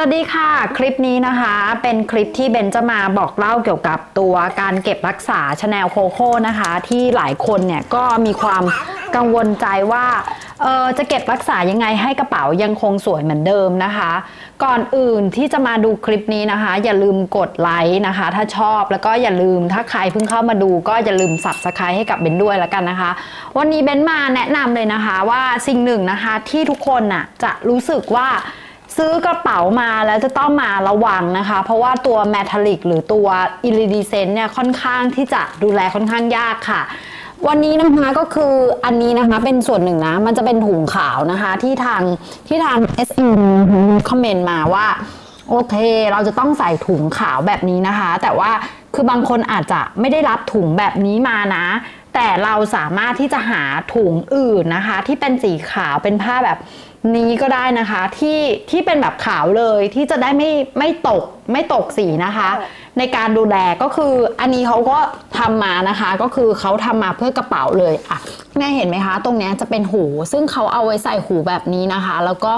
สวัสดีค่ะ คลิปนี้นะคะเป็นคลิปที่เบนจะมาบอกเล่าเกี่ยวกับตัวการเก็บรักษาชาแนลโคโค่นะคะ ที่หลายคนเนี่ยก็มีความกังวลใจว่าเออจะเก็บรักษายังไงให้กระเป๋ายังคงสวยเหมือนเดิมนะคะ ก่อนอื่นที่จะมาดูคลิปนี้นะคะ อย่าลืมกดไลค์นะคะ ถ้าชอบแล้วก็อย่าลืมถ้าใครเพิ่งเข้ามาดูก็อย่าลืมสับสไครให้กับเบนด้วยแล้วกันนะคะ วันนี้เบนมาแนะนำเลยนะคะว่าสิ่งหนึ่งนะคะที่ทุกคนน่ะจะรู้สึกว่า ซื้อกระเป๋ามาแล้วจะต้องมาระวังนะคะ เพราะว่าตัวแมทัลลิกหรือตัวอิริดิเซนเนี่ยค่อนข้างที่จะดูแลค่อนข้างยากค่ะ วันนี้นะคะก็คืออันนี้นะคะเป็นส่วนหนึ่งนะ มันจะเป็นถุงขาวนะคะที่ทางที่ทาง s อ m คอมเมนต์มาว่า โอเค เราจะต้องใส่ถุงขาวแบบนี้นะคะ แต่ว่าคือบางคนอาจจะไม่ได้รับถุงแบบนี้มานะ แต่เราสามารถที่จะหาถุงอื่นนะคะ ที่เป็นสีขาวเป็นผ้าแบบ นี้ก็ได้นะคะที่ที่เป็นแบบขาวเลยที่จะได้ไม่ไม่ตกไม่ตกสีนะคะ ในการดูแลก็คืออันนี้เขาก็ทำมานะคะ ก็คือเขาทำมาเพื่อกระเป๋าเลยอะแม่เห็นไหมคะ ตรงนี้จะเป็นหู ซึ่งเขาเอาไว้ใส่หูแบบนี้นะคะ แล้วก็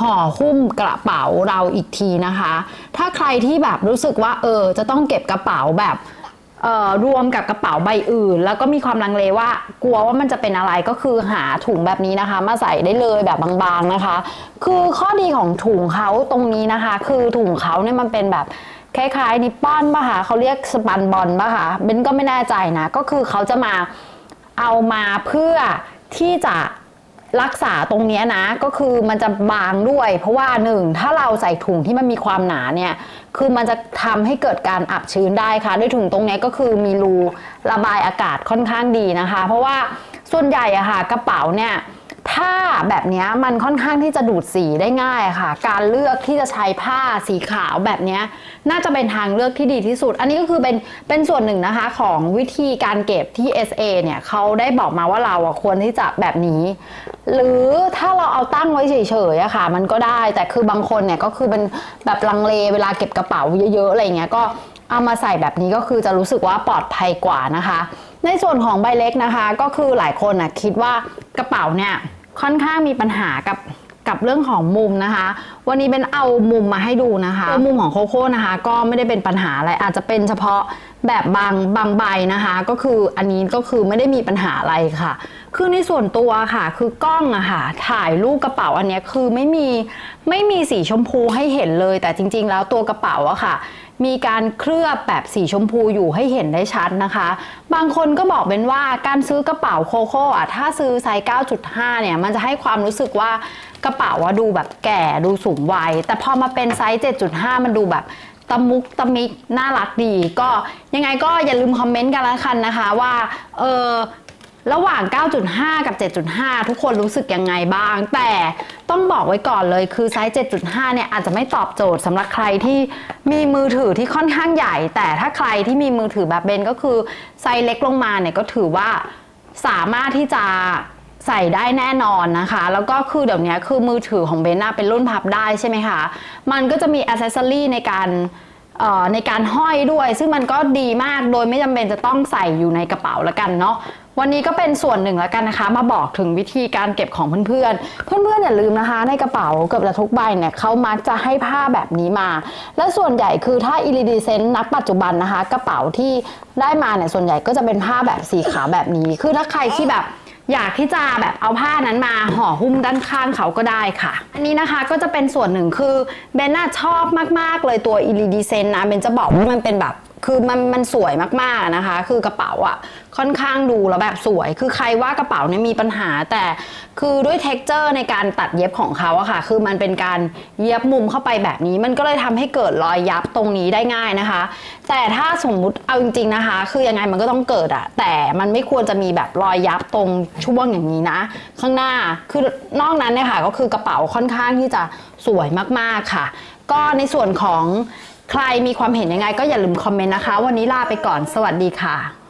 ห่อหุ้มกระเป๋าเราอีกทีนะคะ ถ้าใครที่แบบรู้สึกว่าเออจะต้องเก็บกระเป๋าแบบ รวมกับกระเป๋าใบอื่น แล้วก็มีความลังเลว่ากลัวว่ามันจะเป็นอะไรก็คือหาถุงแบบนี้นะคะ มาใส่ได้เลยแบบบางๆนะคะ คือข้อดีของถุงเขาตรงนี้นะคะ คือถุงเขาเนี่ยมันเป็นแบบคล้ายๆนิปปอนป่ะคะเขาเรียกสปันบอลป่ะคะเบนก็ไม่แน่ใจนะ ก็คือเขาจะมาเอามาเพื่อที่จะ รักษาตรงนี้นะก็คือมันจะบางด้วย เพราะว่าหนึ่งถ้าเราใส่ถุงที่มันมีความหนาเนี่ยคือมันจะทำให้เกิดการอับชื้นได้ค่ะด้วยถุงตรงนี้ก็คือมีรูระบายอากาศค่อนข้างดีนะคะ เพราะว่าส่วนใหญ่อะค่ะกระเป๋าเนี่ย ถ้าแบบนี้มันค่อนข้างที่จะดูดสีได้ง่ายค่ะ การเลือกที่จะใช้ผ้าสีขาวแบบนี้น่าจะเป็นทางเลือกที่ดีที่สุด อันนี้ก็คือเป็นเป็นส่วนหนึ่งนะคะของวิธีการเก็บที่ SA เนี่ยเขาได้บอกมาว่าเราควรที่จะแบบนี้ หรือถ้าเราเอาตั้งไว้เฉยๆอะค่ะ มันก็ได้แต่คือบางคนเนี่ยก็คือเป็นแบบลังเลเวลาเก็บกระเป๋าเยอะๆอะไรเงี้ยก็เอามาใส่แบบนี้ก็คือจะรู้สึกว่าปลอดภัยกว่านะคะ ในส่วนของใบเล็กนะคะ ก็คือหลายคนนะคิดว่ากระเป๋าเนี่ย ค่อนข้างมีปัญหากับกับเรื่องของมุมนะคะ วันนี้เป็นเอามุมมาให้ดูนะคะตัวมุมของโคโค่นะคะ ก็ไม่ได้เป็นปัญหาอะไรอาจจะเป็นเฉพาะแบบบางบางใบนะคะ ก็คืออันนี้ก็คือไม่ได้มีปัญหาอะไรค่ะ คือในส่วนตัวค่ะ คือกล้องอะค่ะ ถ่ายรูปกระเป๋าอันนี้คือไม่มีไม่มีสีชมพูให้เห็นเลย แต่จริง ๆ แล้วตัวกระเป๋าอะค่ะ มีการเคลือบแบบสีชมพูอยู่ให้เห็นได้ชัดนะคะ บางคนก็บอกเป็นว่าการซื้อกระเป๋าโคโค่อะถ้าซื้อไซส์9.5 เนี่ย มันจะให้ความรู้สึกว่ากระเป๋าว่าดูแบบแก่ดูสูงวัย แต่พอมาเป็นไซส์ 7.5 มันดูแบบตะมุกตะมิกน่ารักดี ก็ยังไงก็อย่าลืมคอมเมนต์กันแล้วกันนะคะว่า เออ ระหว่าง 9.5 กับ 7.5 ทุกคนรู้สึกยังไงบ้าง แต่ต้องบอกไว้ก่อนเลยคือไซส์ 7.5 เนี่ยอาจจะไม่ตอบโจทย์สำหรับใครที่มีมือถือที่ค่อนข้างใหญ่ แต่ถ้าใครที่มีมือถือแบบเบนก็คือไซส์เล็กลงมาเนี่ยก็ถือว่าสามารถที่จะใส่ได้แน่นอนนะคะ แล้วก็คือเดี๋ยวนี้คือมือถือของเบนน่ะเป็นรุ่นพับได้ใช่ไหมคะ มันก็จะมีอ c เซสซอรีในการ ในการห้อยด้วย ซึ่งมันก็ดีมากโดยไม่จำเป็นจะต้องใส่อยู่ในกระเป๋าแล้วกันเนาะวันนี้ก็เป็นส่วนหนึ่งแล้วกันนะคะ มาบอกถึงวิธีการเก็บของเพื่อนๆ เพื่อนๆอย่าลืมนะคะ ในกระเป๋าเกือบจะทุกใบเนี่ยเขามักจะให้ผ้าแบบนี้มา และส่วนใหญ่คือถ้าอิริดิเซนต์นับปัจจุบันนะคะ กระเป๋าที่ได้มาเนี่ยส่วนใหญ่ก็จะเป็นผ้าแบบสีขาวแบบนี้ คือถ้าใครที่แบบ อยากที่จะแบบเอาผ้านั้นมาห่อหุ้มด้านข้างเขาก็ได้ค่ะ อันนี้นะคะก็จะเป็นส่วนหนึ่งคือเบนน่าชอบมากๆเลยตัวอิริดีเซนนะเบนจะบอกว่ามันเป็นแบบ คือมันมันสวยมากๆนะคะ คือกระเป๋าอะค่อนข้างดูแล้วแบบสวย คือใครว่ากระเป๋าเนี่ยมีปัญหาแต่คือด้วยเท็กเจอร์ในการตัดเย็บของเขาอะค่ะ คือมันเป็นการเย็บมุมเข้าไปแบบนี้ มันก็เลยทำให้เกิดรอยยับตรงนี้ได้ง่ายนะคะ แต่ถ้าสมมุติเอาจริงๆนะคะ คือยังไงมันก็ต้องเกิดอะแต่มันไม่ควรจะมีแบบรอยยับตรงช่วงอย่างนี้นะ ข้างหน้าคือนอกนั้นเนี่ยค่ะก็คือกระเป๋าค่อนข้างที่จะสวยมากๆค่ะ ก็ในส่วนของ ใครมีความเห็นยังไงก็อย่าลืมคอมเมนต์นะคะ วันนี้ลาไปก่อนสวัสดีค่ะ